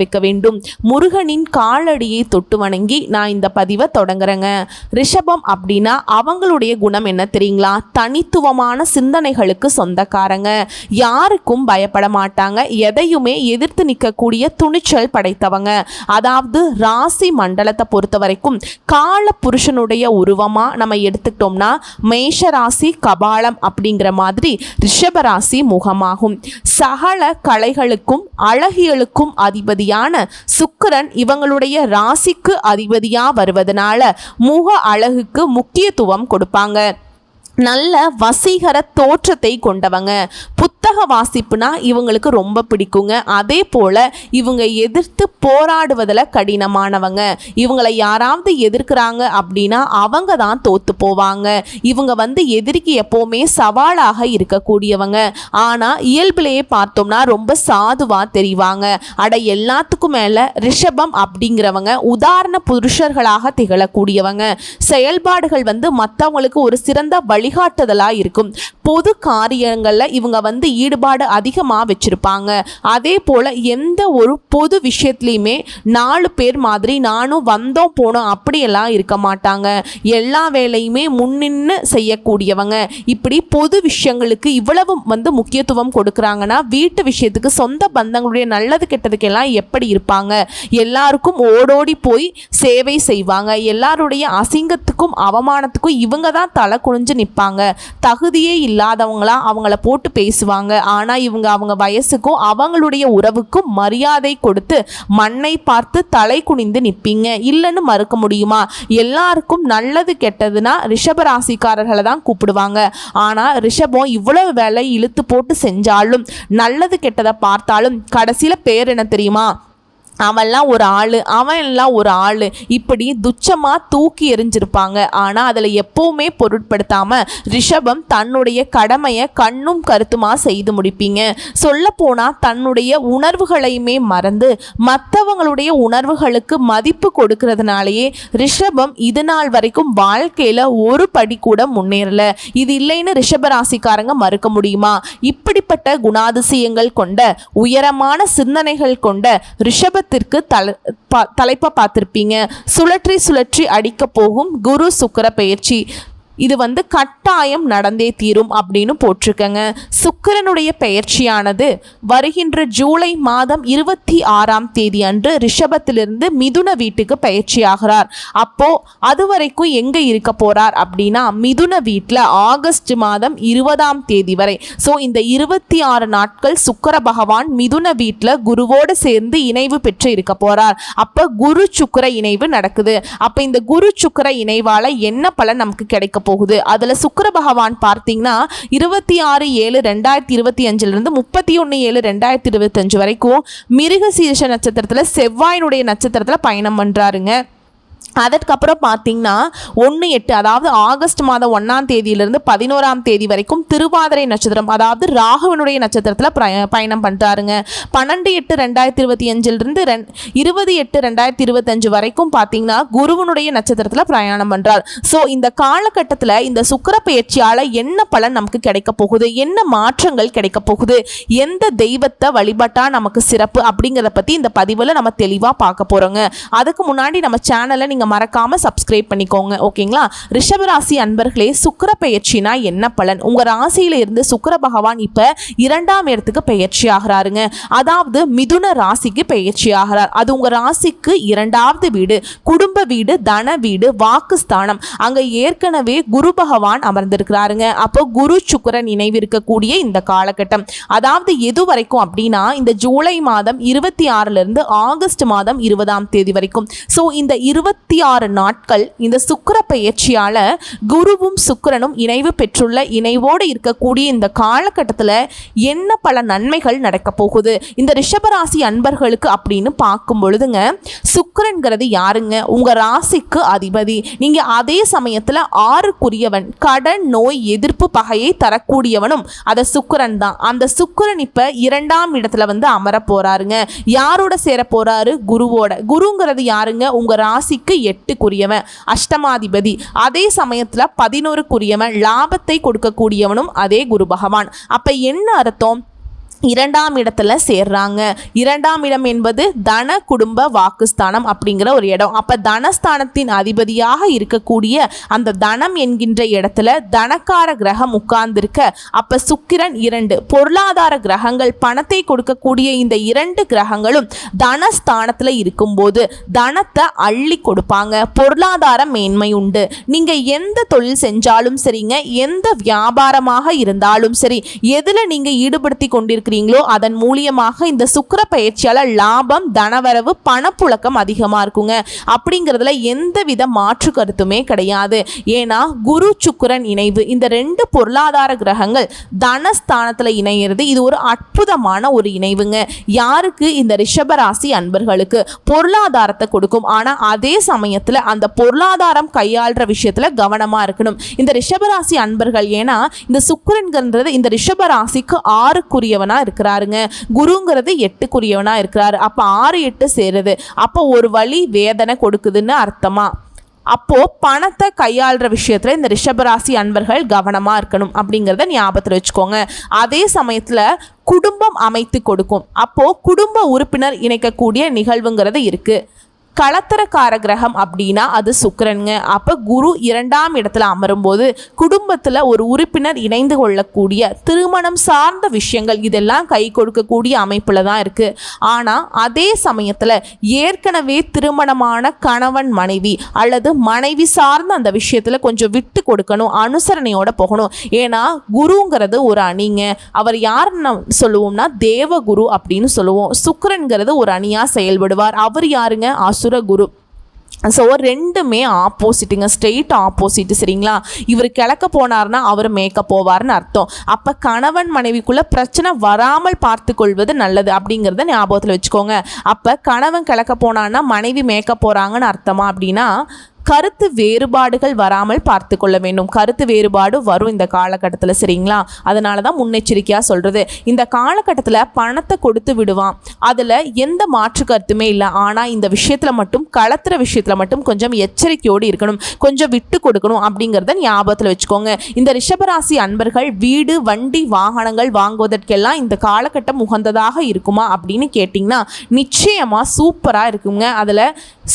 வைக்க வேண்டும். முருகனின் காலடியை தொட்டு வணங்கி நான் இந்த பதிவை தொடங்குறேங்க. ரிஷபம் அப்படின்னா அவங்களுடைய குணம் என்ன தெரியுங்களா? தனித்துவமான சிந்தனைகளுக்கு சொந்தக்காரங்க. யாருக்கும் பயப்பட மாட்டாங்க. எதையுமே எதிர்த்து நிற்கக்கூடிய துணிச்சல் படைத்தவங்க. அதாவது ராசி மண்டலத்தை பொறுத்த வரைக்கும் கால புருஷனுடைய உருவமாக நம்ம எடுத்துக்கிட்டோம்னா மேஷ ராசி கபாலம் அப்படிங்கிற மாதிரி ரிஷபராசி முகமாகும். சகல கலைகளுக்கும் அழகியலுக்கும் அதிபதி அதிபதியான சுக்கிரன் இவங்களுடைய ராசிக்கு அதிபதியா வருவதனால முக அழகுக்கு முக்கியத்துவம் கொடுப்பாங்க. நல்ல வசீகர தோற்றத்தை கொண்டவங்க. புத்தக வாசிப்புனா இவங்களுக்கு ரொம்ப பிடிக்குங்க. அதே போல் இவங்க எதிர்த்து போராடுவதில் கடினமானவங்க. இவங்களை யாராவது எதிர்க்கிறாங்க அப்படின்னா அவங்க தான் தோத்து போவாங்க. இவங்க வந்து எதிரிக்கு எப்போவுமே சவாலாக இருக்கக்கூடியவங்க. ஆனால் இயல்பிலேயே பார்த்தோம்னா ரொம்ப சாதுவாக தெரிவாங்க. அட எல்லாத்துக்கும் மேலே ரிஷபம் அப்படிங்கிறவங்க உதாரண புருஷர்களாக திகழக்கூடியவங்க. செயல்பாடுகள் வந்து மற்றவங்களுக்கு ஒரு சிறந்த வழி வழிகாட்டுதலாக இருக்கும் பொது காரியங்களில் இவங்க வந்து ஈடுபாடு அதிகமாக வச்சுருப்பாங்க. அதே போல் எந்த ஒரு பொது விஷயத்துலையுமே நாலு பேர் மாதிரி நானும் வந்தோம் போனோம் அப்படியெல்லாம் இருக்க மாட்டாங்க. எல்லா வேலையுமே முன்னின்னு செய்யக்கூடியவங்க. இப்படி பொது விஷயங்களுக்கு இவ்வளவு வந்து முக்கியத்துவம் கொடுக்குறாங்கன்னா வீட்டு விஷயத்துக்கு சொந்த பந்தங்களுடைய நல்லது கெட்டதுக்கெல்லாம் எப்படி இருப்பாங்க? எல்லாருக்கும் ஓடோடி போய் சேவை செய்வாங்க. எல்லாருடைய அசிங்கத்துக்கும் அவமானத்துக்கும் இவங்க தான் தலை குனிஞ்சு நிற்பாங்க இருப்பாங்க. தகுதியே இல்லாதவங்களா அவங்கள போட்டு பேசுவாங்க. ஆனால் இவங்க அவங்க வயசுக்கும் அவங்களுடைய உறவுக்கும் மரியாதை கொடுத்து மண்ணை பார்த்து தலை குனிந்து நிற்பீங்க இல்லைன்னு மறுக்க முடியுமா? எல்லாருக்கும் நல்லது கெட்டதுன்னா ரிஷபராசிக்காரர்களை தான் கூப்பிடுவாங்க. ஆனால் ரிஷபம் இவ்வளவு வேலை இழுத்து போட்டு செஞ்சாலும் நல்லது கெட்டதை பார்த்தாலும் கடைசியில் பேர் என்ன தெரியுமா? அவன்லாம் ஒரு ஆள் அவன் எல்லாம் ஒரு ஆள். இப்படி துச்சமாக தூக்கி எறிஞ்சிருப்பாங்க. ஆனால் அதில் எப்போவுமே பொருட்படுத்தாமல் ரிஷபம் தன்னுடைய கடமையை கண்ணும் கருத்துமாக செய்து முடிப்பீங்க. சொல்லப்போனால் தன்னுடைய உணர்வுகளையுமே மறந்து மற்றவங்களுடைய உணர்வுகளுக்கு மதிப்பு கொடுக்கறதுனாலேயே ரிஷபம் இது நாள் வரைக்கும் வாழ்க்கையில் ஒரு படி கூட முன்னேறல. இது இல்லைன்னு ரிஷபராசிக்காரங்க மறுக்க முடியுமா? இப்படிப்பட்ட குணாதிசயங்கள் கொண்ட உயரமான சிந்தனைகள் கொண்ட ரிஷப குடும்பத்திற்கு தலை பா தலைப்பை பார்த்துருப்பீங்க. சுழற்றி சுழற்றி அடிக்க போகும் குரு சுக்கர பயிற்சி. இது வந்து கட்டாயம் நடந்தே தீரும் அப்படின்னு போட்டிருக்கங்க. சுக்கிரனுடைய பெயர்ச்சியானது வருகின்ற ஜூலை மாதம் இருபத்தி ஆறாம் தேதி அன்று ரிஷபத்திலிருந்து மிதுன வீட்டுக்கு பயிற்சி ஆகிறார் அப்போ அது வரைக்கும் எங்கே இருக்க போறார் அப்படின்னா மிதுன வீட்டில் ஆகஸ்ட் மாதம் இருபதாம் தேதி வரை. ஸோ இந்த இருபத்தி ஆறு நாட்கள் சுக்கர பகவான் மிதுன வீட்டில் குருவோடு சேர்ந்து இணைவு பெற்று இருக்க போறார். அப்போ குரு சுக்கர இணைவு நடக்குது. அப்போ இந்த குரு சுக்கர இணைவால என்ன பலன் நமக்கு கிடைக்க போகுது. அதில் சுக்கர பகவான் பார்த்தீங்கன்னா இருபத்தி ஆறு ஏழு ரெண்டாயிரத்தி இருபத்தி அஞ்சுலேருந்து முப்பத்தி ஒன்று ஏழு ரெண்டாயிரத்தி இருபத்தஞ்சு வரைக்கும் மிருகசீர்ஷ நட்சத்திரத்தில் செவ்வாயினுடைய நட்சத்திரத்தில் பயணம் பண்ணுறாருங்க அதற்கப்புறம் பார்த்தீங்கன்னா ஒன்று எட்டு அதாவது ஆகஸ்ட் மாதம் ஒன்றாம் தேதியிலிருந்து பதினோராம் தேதி வரைக்கும் திருவாதிரை நட்சத்திரம் அதாவது ராகுவனுடைய நட்சத்திரத்தில் பயணம் பண்ணுறாருங்க பன்னெண்டு எட்டு ரெண்டாயிரத்தி இருபத்தி அஞ்சிலிருந்து ரெண் இருபது எட்டு ரெண்டாயிரத்தி இருபத்தஞ்சு வரைக்கும் பார்த்தீங்கன்னா குருவனுடைய நட்சத்திரத்தில் பிரயாணம் பண்ணுறார் ஸோ இந்த காலகட்டத்தில் இந்த சுக்கர பயிற்சியால் என்ன பலன் நமக்கு கிடைக்க போகுது? என்ன மாற்றங்கள் கிடைக்க போகுது? எந்த தெய்வத்தை வழிபட்டால் நமக்கு சிறப்பு? அப்படிங்கிறத பற்றி இந்த பதிவில் நம்ம தெளிவாக பார்க்க போகிறோங்க அதுக்கு முன்னாடி நம்ம சேனலை நீங்கள் மறக்காமல் சப்ஸ்கிரைப் பண்ணிக்கோங்க ஓகேங்களா? ரிஷபராசி அன்பர்களே சுக்கர பெயர்ச்சினா என்ன பலன்? உங்கள் ராசியில இருந்து சுக்கர பகவான் இப்போ இரண்டாம் இடத்துக்கு பெயர்ச்சி ஆகிறாருங்க. அதாவது மிதுன ராசிக்கு பெயர்ச்சி ஆகிறார். அது உங்கள் ராசிக்கு இரண்டாவது வீடு குடும்ப வீடு தன வீடு வாக்குஸ்தானம் அங்கே ஏற்கனவே குரு பகவான் அமர்ந்திருக்கிறாருங்க. அப்போ குரு சுக்கரன் நினைவு இருக்கக்கூடிய இந்த காலகட்டம். அதாவது எது வரைக்கும் அப்படின்னா இந்த ஜூலை மாதம் இருபத்தி ஆறுலேருந்து ஆகஸ்ட் மாதம் இருபதாம் தேதி வரைக்கும். ஸோ இந்த இருபத்தி இருபத்தி ஆறு நாட்கள் இந்த சுக்கர பயிற்சியால் குருவும் சுக்கிரனும் இணைவு பெற்றுள்ள இணைவோடு இருக்கக்கூடிய இந்த காலகட்டத்தில் என்ன பல நன்மைகள் நடக்கப் போகுது? இந்த ரிஷபராசி அன்பர்களுக்கு அப்படின்னு பார்க்கும் பொழுதுங்க சுக்கரன்கிறது யாருங்க? உங்கள் ராசிக்கு அதிபதி. நீங்கள் அதே சமயத்தில் ஆறுக்குரியவன் கடன் நோய் எதிர்ப்பு பகையை தரக்கூடியவனும் அதை சுக்கரன் தான். அந்த சுக்கரன் இப்போ இரண்டாம் இடத்துல வந்து அமர போகிறாருங்க யாரோட சேர போகிறாரு குருவோட. குருங்கிறது யாருங்க? உங்கள் ராசிக்கு எட்டுக்குரியவன் அஷ்டமாதிபதி. அதே சமயத்துல பதினோருக்குரியவன் லாபத்தை கொடுக்கக்கூடியவனும் அதே குரு பகவான். அப்ப என்ன அர்த்தம்? இரண்டாம் இடத்துல சேர்றாங்க. இரண்டாம் இடம் என்பது தன குடும்ப வாக்குஸ்தானம் அப்படிங்கிற ஒரு இடம். அப்ப தனஸ்தானத்தின் அதிபதியாக இருக்கக்கூடிய அந்த தனம் என்கின்ற இடத்துல தனக்கார கிரகம் உட்கார்ந்திருக்க அப்ப சுக்கிரன் இரண்டு. பொருளாதார கிரகங்கள் பணத்தை கொடுக்கக்கூடிய இந்த இரண்டு கிரகங்களும் தனஸ்தானத்துல இருக்கும்போது தனத்தை அள்ளி கொடுப்பாங்க. பொருளாதார மேன்மை உண்டு. நீங்க எந்த தொழில் செஞ்சாலும் சரிங்க. எந்த வியாபாரமாக இருந்தாலும் சரி. எதுல நீங்க ஈடுபடுத்தி கொண்டிருக்க இருக்கிறீங்களோ அதன் மூலியமாக இந்த சுக்கர பயிற்சியால் லாபம் தனவரவு பணப்புழக்கம் அதிகமாக இருக்குங்க. அப்படிங்கிறதுல எந்தவித மாற்று கருத்துமே கிடையாது. ஏன்னா குரு சுக்கரன் இணைவு. இந்த ரெண்டு பொருளாதார கிரகங்கள் தனஸ்தானத்தில் இணையிறது. இது ஒரு அற்புதமான ஒரு இணைவுங்க. யாருக்கு? இந்த ரிஷபராசி அன்பர்களுக்கு. பொருளாதாரத்தை கொடுக்கும். ஆனால் அதே சமயத்தில் அந்த பொருளாதாரம் கையாளுற விஷயத்தில் கவனமாக இருக்கணும். இந்த ரிஷபராசி அன்பர்கள் ஏன்னா இந்த சுக்கரன்கிறது இந்த ரிஷபராசிக்கு ஆறுக்குரியவனா இருக்கிறாருங்க. குருங்கிறது எட்டுக்குரியவனா இருக்கிறாரு. அப்போ ஆறு எட்டு சேருது. அப்போ ஒரு வழி வேதனை கொடுக்குதுன்னு அர்த்தமா? அப்போ பணத்தை கையாளுற விஷயத்துல இந்த ரிஷபராசி அன்பர்கள் கவனமா இருக்கணும் அப்படிங்கிறத ஞாபகத்தில் வச்சுக்கோங்க. அதே சமயத்தில் குடும்பம் அமைத்து கொடுக்கும். அப்போ குடும்ப உறுப்பினர் இணைக்கக்கூடிய நிகழ்வுங்கிறது இருக்கு. களத்திரக்கார கிரகம் அப்படின்னா அது சுக்கரனுங்க. அப்போ குரு இரண்டாம் இடத்துல அமரும்போது குடும்பத்தில் ஒரு உறுப்பினர் இணைந்து கொள்ளக்கூடிய திருமணம் சார்ந்த விஷயங்கள் இதெல்லாம் கை கொடுக்கக்கூடிய அமைப்பில் தான் இருக்குது ஆனால் அதே சமயத்தில் ஏற்கனவே திருமணமான கணவன் மனைவி அல்லது மனைவி சார்ந்த அந்த விஷயத்தில் கொஞ்சம் விட்டு கொடுக்கணும் அனுசரணையோட போகணும். ஏன்னா குருங்கிறது ஒரு அணிங்க. அவர் யார் சொல்லுவோம்னா தேவகுரு அப்படின்னு சொல்லுவோம். சுக்கரன்கிறது ஒரு அணியாக செயல்படுவார். அவர் யாருங்க? அசு குரு ஸோ ரெண்டுமே ஆப்போசிட்டுங்க ஸ்ட்ரெயிட் ஆப்போசிட் சரிங்களா? இவர் கிழக்க போனார்னா அவர் மேக்கப் போவார்னு அர்த்தம். அப்போ கணவன் மனைவிக்குள்ளே பிரச்சனை வராமல் பார்த்து கொள்வது நல்லது அப்படிங்கிறத ஞாபகத்தில் வச்சுக்கோங்க. அப்போ கணவன் கிழக்க போனான்னா மனைவி மேக்கப் போகிறாங்கன்னு அர்த்தமா அப்படின்னா கருத்து வேறுபாடுகள் வராமல் பார்த்து கொள்ள வேண்டும். கருத்து வேறுபாடு வரும் இந்த காலகட்டத்தில் சரிங்களா? அதனால தான் முன்னெச்சரிக்கையாக சொல்கிறது இந்த காலகட்டத்தில் பணத்தை கொடுத்து விடுவான். அதில் எந்த மாற்று கருத்துமே இல்லை. ஆனால் இந்த விஷயத்தில் மட்டும் கலத்துற விஷயத்தில் மட்டும் கொஞ்சம் எச்சரிக்கையோடு இருக்கணும். கொஞ்சம் விட்டு கொடுக்கணும் அப்படிங்கிறத ஞாபகத்தில் வச்சுக்கோங்க. இந்த ரிஷபராசி அன்பர்கள் வீடு வண்டி வாகனங்கள் வாங்குவதற்கெல்லாம் இந்த காலகட்டம் உகந்ததாக இருக்குமா அப்படின்னு கேட்டிங்கன்னா நிச்சயமாக சூப்பராக இருக்குங்க. அதில்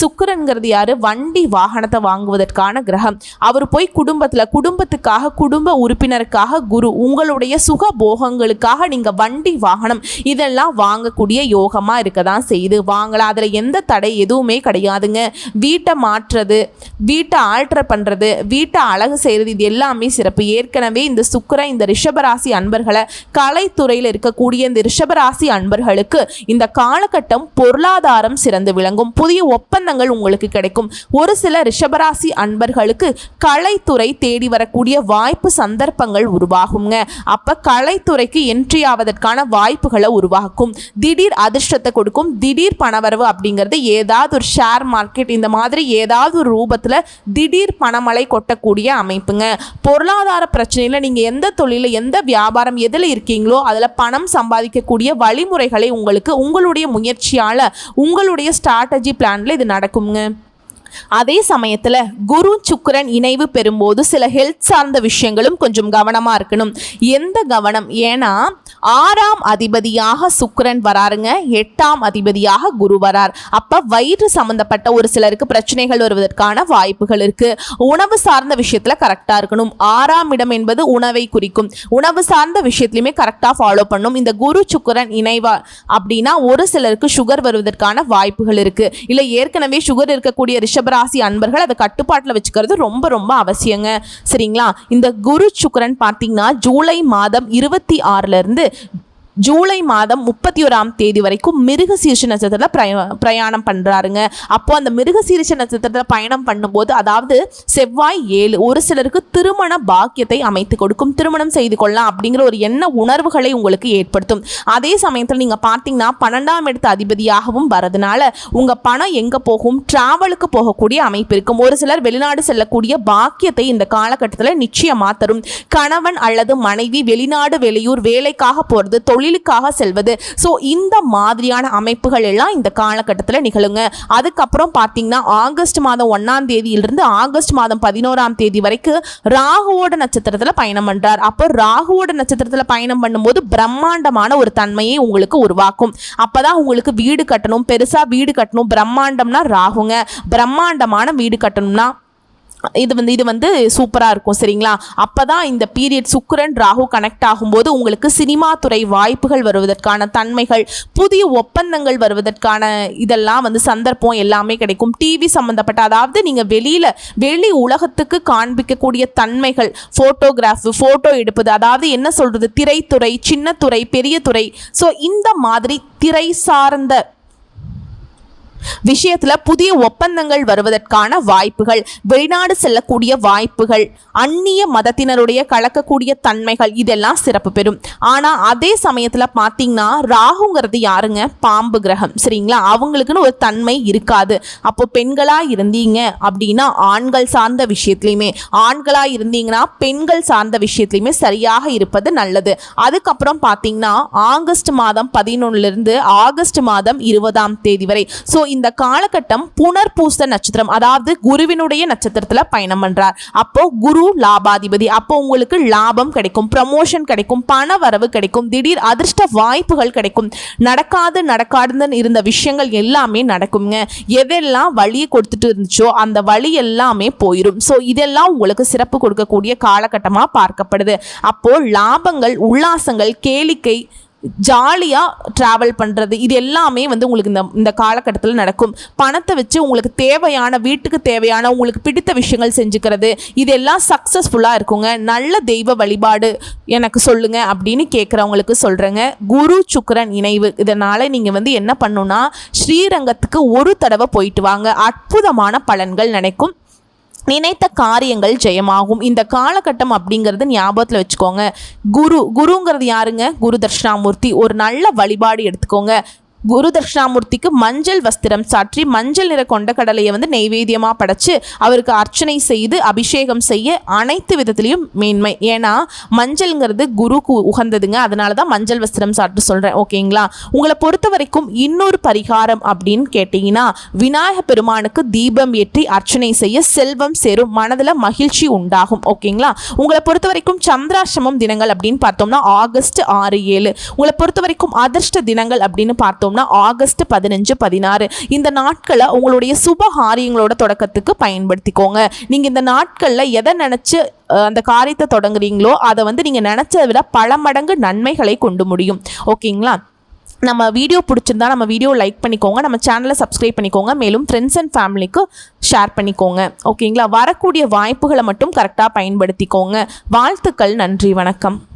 சுக்கரன்கிறது யார்? வண்டி வாகனம் பணத்தை வாங்குவதற்கான கிரகம். அவர் போய் குடும்பத்தில் குடும்பத்துக்காக குடும்ப உறுப்பினருக்காக குரு உங்களுடைய சுக போகங்களுக்காக நீங்கள் வண்டி வாகனம் இதெல்லாம் வாங்கக்கூடிய யோகமாக இருக்க தான் செய்யுது. வாங்கலாம் அதில் எந்த தடை எதுவுமே கிடையாதுங்க. வீட்டை மாற்றுறது வீட்டை ஆல்ட்ரு பண்ணுறது வீட்டை அழகு செய்கிறது இது எல்லாமே சிறப்பு. ஏற்கனவே இந்த சுக்கரன் இந்த ரிஷபராசி அன்பர்களை கலைத்துறையில் இருக்கக்கூடிய இந்த ரிஷபராசி அன்பர்களுக்கு இந்த காலகட்டம் பொருளாதாரம் சிறந்து விளங்கும். புதிய ஒப்பந்தங்கள் உங்களுக்கு கிடைக்கும். ஒரு சில ரிஷபராசி அன்பர்களுக்கு கலைத்துறை தேடி வரக்கூடிய வாய்ப்பு சந்தர்ப்பங்கள் உருவாகுங்க. அப்போ கலைத்துறைக்கு என்ட்ரி ஆவதற்கான வாய்ப்புகளை உருவாக்கும். திடீர் அதிர்ஷ்டத்தை கொடுக்கும். திடீர் பணவரவு அப்படிங்கிறது ஏதாவது ஒரு ஷேர் மார்க்கெட் இந்த மாதிரி ஏதாவது ஒரு ரூபத்தில் திடீர் பணமழை கொட்டக்கூடிய அமைப்புங்க. பொருளாதார பிரச்சனையில் நீங்கள் எந்த தொழிலில் எந்த வியாபாரம் எதில் இருக்கீங்களோ அதில் பணம் சம்பாதிக்கக்கூடிய வழிமுறைகளை உங்களுக்கு உங்களுடைய முயற்சியால் உங்களுடைய ஸ்ட்ராட்டஜி பிளானில் இது நடக்குங்க. அதே சமயத்தில் குரு சுக்கரன் இணைவு பெறும்போது சில ஹெல்த் சார்ந்த விஷயங்களும் கொஞ்சம் கவனமாக இருக்கணும். எந்த கவனம்? ஏன்னா ஆறாம் அதிபதியாக சுக்கரன் வராருங்க. எட்டாம் அதிபதியாக குரு வரார். அப்போ வயிறு சம்மந்தப்பட்ட ஒரு சிலருக்கு பிரச்சனைகள் வருவதற்கான வாய்ப்புகள் இருக்குது உணவு சார்ந்த விஷயத்தில் கரெக்டாக இருக்கணும். ஆறாம் இடம் என்பது உணவை குறிக்கும். உணவு சார்ந்த விஷயத்துலையுமே கரெக்டாக ஃபாலோ பண்ணும் இந்த குரு சுக்கிரன் இணைவா அப்படின்னா ஒரு சிலருக்கு சுகர் வருவதற்கான வாய்ப்புகள் இருக்குது இல்லை ஏற்கனவே சுகர் இருக்கக்கூடிய ரிஷபராசி அன்பர்கள் அதை கட்டுப்பாட்டில் வச்சுக்கிறது ரொம்ப ரொம்ப அவசியங்க. சரிங்களா? இந்த குரு சுக்கரன் பார்த்தீங்கன்னா ஜூலை மாதம் இருபத்தி ஆறுலேருந்து ஜூலை மாதம் முப்பத்தி ஓராம் தேதி வரைக்கும் மிருக சீர்ஷ நட்சத்திரத்தில் பிரய பிரயாணம் பண்ணுறாருங்க அப்போ அந்த மிருக சீர்ஷ நட்சத்திரத்தில் பயணம் பண்ணும்போது அதாவது செவ்வாய் ஏழு ஒரு சிலருக்கு திருமண பாக்கியத்தை அமைத்து கொடுக்கும். திருமணம் செய்து கொள்ளலாம் அப்படிங்கிற ஒரு எண்ண உணர்வுகளை உங்களுக்கு ஏற்படுத்தும். அதே சமயத்தில் நீங்கள் பார்த்தீங்கன்னா பன்னெண்டாம் இடத்து அதிபதியாகவும் வரதுனால உங்கள் பணம் எங்கே போகும்? ட்ராவலுக்கு போகக்கூடிய அமைப்பு இருக்கும். ஒரு சிலர் வெளிநாடு செல்லக்கூடிய பாக்கியத்தை இந்த காலகட்டத்தில் நிச்சயமாக தரும். கணவன் அல்லது மனைவி வெளிநாடு வெளியூர் வேலைக்காக போகிறது தொழிலுக்காக செல்வது. ஸோ இந்த மாதிரியான அமைப்புகள் எல்லாம் இந்த காலகட்டத்தில் நிகழுங்க. அதுக்கப்புறம் பார்த்தீங்கன்னா ஆகஸ்ட் மாதம் ஒன்றாம் தேதியிலிருந்து ஆகஸ்ட் மாதம் பதினோராம் தேதி வரைக்கும் ராகுவோட நட்சத்திரத்தில் பயணம் பண்ணுறார் அப்போ ராகுவோட நட்சத்திரத்தில் பயணம் பண்ணும்போது பிரம்மாண்டமான ஒரு தன்மையை உங்களுக்கு உருவாக்கும். அப்பதான் உங்களுக்கு வீடு கட்டணும். பெருசாக வீடு கட்டணும். பிரம்மாண்டம்னா ராகுங்க. பிரம்மாண்டமான வீடு கட்டணும்னா இது வந்து இது வந்து சூப்பராக இருக்கும் சரிங்களா? அப்போ தான் இந்த பீரியட் சுக்கரன் ராகு கனெக்ட் ஆகும்போது உங்களுக்கு சினிமா துறை வாய்ப்புகள் வருவதற்கான தன்மைகள் புதிய ஒப்பந்தங்கள் வருவதற்கான இதெல்லாம் வந்து சந்தர்ப்பம் எல்லாமே கிடைக்கும். டிவி சம்மந்தப்பட்ட அதாவது நீங்கள் வெளியில் வெளி உலகத்துக்கு காண்பிக்கக்கூடிய தன்மைகள் ஃபோட்டோகிராஃப் ஃபோட்டோ எடுப்பது அதாவது என்ன சொல்கிறது திரைத்துறை சின்ன துறை பெரிய துறை ஸோ இந்த மாதிரி திரை சார்ந்த விஷயத்துல புதிய ஒப்பந்தங்கள் வருவதற்கான வாய்ப்புகள் வெளிநாடு செல்லக்கூடிய வாய்ப்புகள் அந்நிய மதத்தினருடைய கலக்கக்கூடிய தன்மைகள் இதெல்லாம் சிறப்பு பெறும். ஆனா அதே சமயத்துல பாத்தீங்கன்னா ராகுங்கிறது யாருங்க? பாம்பு கிரகம் சரிங்களா? அவங்களுக்குன்னு ஒரு தன்மை இருக்காது. அப்போ பெண்களா இருந்தீங்க அப்படின்னா ஆண்கள் சார்ந்த விஷயத்துலையுமே ஆண்களா இருந்தீங்கன்னா பெண்கள் சார்ந்த விஷயத்துலையுமே சரியாக இருப்பது நல்லது. அதுக்கப்புறம் பார்த்தீங்கன்னா ஆகஸ்ட் மாதம் பதினொன்னுலேருந்து ஆகஸ்ட் மாதம் இருபதாம் தேதி வரை. ஸோ இந்த காலகட்டம் புனர்பூச நட்சத்திரம் அதாவது குருவினுடைய நட்சத்திரத்தில் பயணம் பண்றார். அப்போ குரு லாபாதிபதி அப்போ உங்களுக்கு லாபம் கிடைக்கும் ப்ரமோஷன் கிடைக்கும் பண வரவு கிடைக்கும் திடீர் அதிர்ஷ்ட வாய்ப்புகள் கிடைக்கும். நடக்காது நடக்காதுன்னு இருந்த விஷயங்கள் எல்லாமே நடக்குங்க எதெல்லாம் வழியை கொடுத்துட்டு இருந்துச்சோ அந்த வழி எல்லாமே போயிடும் ஸோ இதெல்லாம் உங்களுக்கு சிறப்பு கொடுக்கக்கூடிய காலகட்டமாக பார்க்கப்படுது. அப்போ லாபங்கள் உல்லாசங்கள் கேளிக்கை ஜாலியாக ட்ராவல் பண்ணுறது இது எல்லாமே வந்து உங்களுக்கு இந்த இந்த காலகட்டத்தில் நடக்கும். பணத்தை வச்சு உங்களுக்கு தேவையான வீட்டுக்கு தேவையான உங்களுக்கு பிடித்த விஷயங்கள் செஞ்சுக்கிறது இதெல்லாம் சக்ஸஸ்ஃபுல்லாக இருக்குங்க. நல்ல தெய்வ வழிபாடு எனக்கு சொல்லுங்க அப்படின்னு கேட்குறவங்களுக்கு சொல்கிறேங்க குரு சுக்கரன் இணைவு. இதனால் நீங்கள் வந்து என்ன பண்ணுன்னா ஸ்ரீரங்கத்துக்கு ஒரு தடவை போயிட்டு வாங்க. அற்புதமான பலன்கள் நினைக்கும். நினைத்த காரியங்கள் ஜெயமாகும். இந்த காலகட்டம் அப்படிங்கிறது ஞாபகத்தில் வச்சுக்கோங்க. குரு குருங்கிறது யாருங்க? குரு தட்சிணாமூர்த்தி. ஒரு நல்ல வழிபாடு எடுத்துக்கோங்க. குரு தட்சிணாமூர்த்திக்கு மஞ்சள் வஸ்திரம் சாற்றி மஞ்சள் நிற கொண்ட கடலையை வந்து நெய்வேத்தியமாக படைச்சு அவருக்கு அர்ச்சனை செய்து அபிஷேகம் செய்ய அனைத்து விதத்துலேயும் மேன்மை. ஏன்னா மஞ்சள்ங்கிறது குருக்கு உகந்ததுங்க. அதனால தான் மஞ்சள் வஸ்திரம் சாப்பிட்டு சொல்கிறேன் ஓகேங்களா? உங்களை பொறுத்த வரைக்கும் இன்னொரு பரிகாரம் அப்படின்னு கேட்டிங்கன்னா விநாயக பெருமானுக்கு தீபம் ஏற்றி அர்ச்சனை செய்ய செல்வம் சேரும். மனதில் மகிழ்ச்சி உண்டாகும். ஓகேங்களா? உங்களை பொறுத்த வரைக்கும் சந்திராசிரமம் தினங்கள் அப்படின்னு பார்த்தோம்னா ஆகஸ்ட் ஆறு ஏழு. உங்களை பொறுத்த வரைக்கும் அதிர்ஷ்ட தினங்கள் அப்படின்னு பார்த்தோம் பார்த்தோம்னா ஆகஸ்ட் பதினஞ்சு பதினாறு. இந்த நாட்களை உங்களுடைய சுப காரியங்களோட தொடக்கத்துக்கு பயன்படுத்திக்கோங்க. நீங்கள் இந்த நாட்களில் எதை நினச்சி அந்த காரியத்தை தொடங்குறீங்களோ அதை வந்து நீங்கள் நினச்சதை விட பல மடங்கு நன்மைகளை கொண்டு முடியும். ஓகேங்களா? நம்ம வீடியோ பிடிச்சிருந்தா நம்ம வீடியோ லைக் பண்ணிக்கோங்க. நம்ம சேனலை சப்ஸ்கிரைப் பண்ணிக்கோங்க. மேலும் ஃப்ரெண்ட்ஸ் அண்ட் ஃபேமிலிக்கு ஷேர் பண்ணிக்கோங்க. ஓகேங்களா? வரக்கூடிய வாய்ப்புகளை மட்டும் கரெக்டாக பயன்படுத்திக்கோங்க. வாழ்த்துக்கள். நன்றி. வணக்கம்.